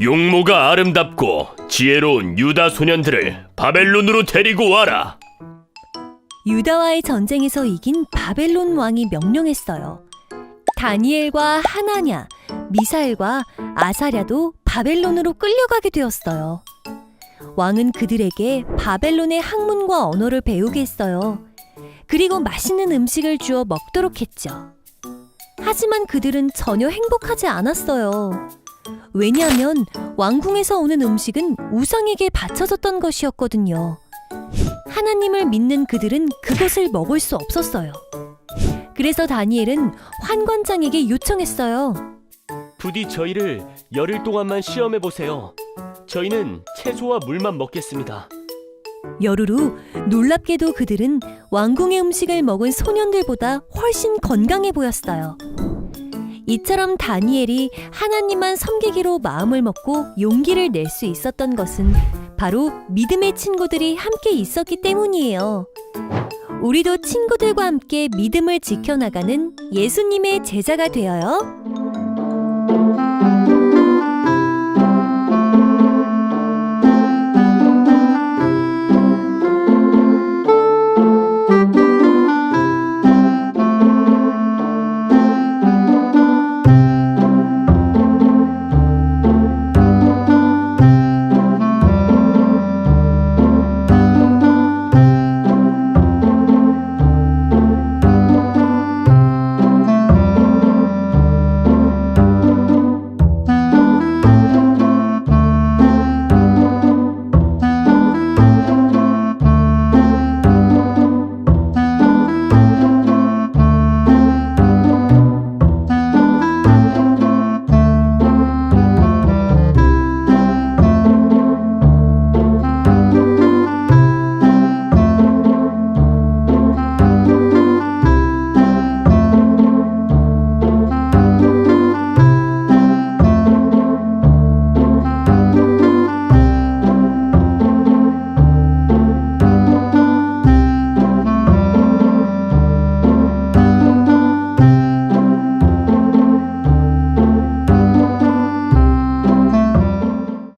용모가 아름답고 지혜로운 유다 소년들을 바벨론으로 데리고 와라. 유다와의 전쟁에서 이긴 바벨론 왕이 명령했어요. 다니엘과 하나냐, 미사엘과 아사랴도 바벨론으로 끌려가게 되었어요. 왕은 그들에게 바벨론의 학문과 언어를 배우게 했어요. 그리고 맛있는 음식을 주어 먹도록 했죠. 하지만 그들은 전혀 행복하지 않았어요. 왜냐하면 왕궁에서 오는 음식은 우상에게 바쳐졌던 것이었거든요. 하나님을 믿는 그들은 그것을 먹을 수 없었어요. 그래서 다니엘은 환관장에게 요청했어요. 부디 저희를 열흘 동안만 시험해 보세요. 저희는 채소와 물만 먹겠습니다. 열흘 후 놀랍게도 그들은 왕궁의 음식을 먹은 소년들보다 훨씬 건강해 보였어요. 이처럼 다니엘이 하나님만 섬기기로 마음을 먹고 용기를 낼 수 있었던 것은 바로 믿음의 친구들이 함께 있었기 때문이에요. 우리도 친구들과 함께 믿음을 지켜나가는 예수님의 제자가 되어요.